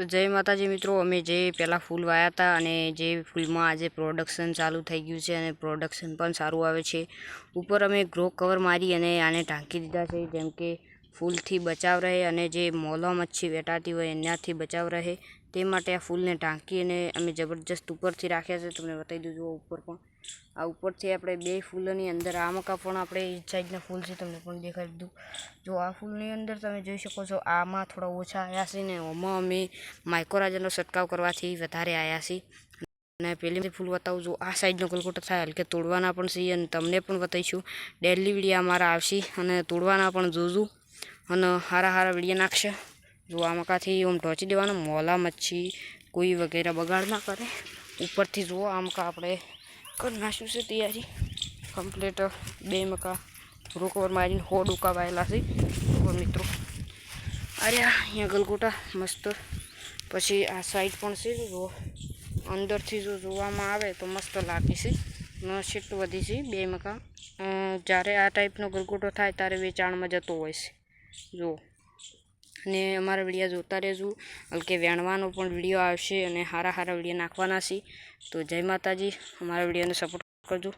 તો જય માતાજી મિત્રો, અમે જે પહેલાં ફૂલ વાયા હતા અને જે ફૂલમાં આજે પ્રોડક્શન ચાલુ થઈ ગયું છે અને પ્રોડક્શન પણ સારું આવે છે. ઉપર અમે ગ્રો કવર મારી અને આને ઢાંકી દીધા છે, જેમ કે ફૂલથી બચાવ રહે અને જે મોલા મચ્છી વેટાતી હોય એનાથી બચાવ રહે. તે માટે આ ફૂલને ઢાંકીને અમે જબરજસ્ત ઉપરથી રાખ્યા છે. તમને બતાવી જુઓ ઉપર પણ. આ ઉપરથી આપણે બે ફૂલોની અંદર આ મકા પણ આપણે એ સાઈડના ફૂલ છે. તમને પણ દેખાડી દીધું જો આ ફૂલની અંદર તમે જોઈ શકો છો, આમાં થોડા ઓછા આવ્યા છે ને આમાં અમે માઇક્રોરાજાનો છંટકાવ કરવાથી વધારે આવ્યા છે. અને પેલી ફૂલ બતાવું છું. આ સાઈડનો કલકોટો થાય, હલકે તોડવાના પણ છીએ અને તમને પણ બતાવીશું. ડેલી વિડીયા અમારા આવશે અને તોડવાના પણ જોજો. અને હારા હારા વીડિયો નાખશે. જો મકાથી આમ ટોચી દેવાનું, મોલા મચ્છી, કોઈ વગેરે બગાડ ના કરે. ઉપરથી જુઓ આ મકા આપણે કરી નાખ્યું છે તૈયારી. કમ્પ્લીટ બે મકા રોકવર મારીને હોડ ઉકાવાયેલા છે. મિત્રો. અરે અહીંયા ગલગોટા મસ્ત. પછી આ સાઈડ પણ છે, જુઓ. અંદરથી જો જોવામાં આવે તો મસ્ત લાગે છે. ન શીટ વધી છે બે મકા. જ્યારે આ ટાઈપનો ગલગોટો થાય ત્યારે વેચાણમાં જતો હોય છે. જુઓ અને અમારા વિડીયા જોતા રહેજો. હલકે વેણવાનો પણ વીડિયો આવશે અને સારા સારા વીડિયો નાખવાના છે. તો જય માતાજી. અમારા વિડીયોને સપોર્ટ કરજો.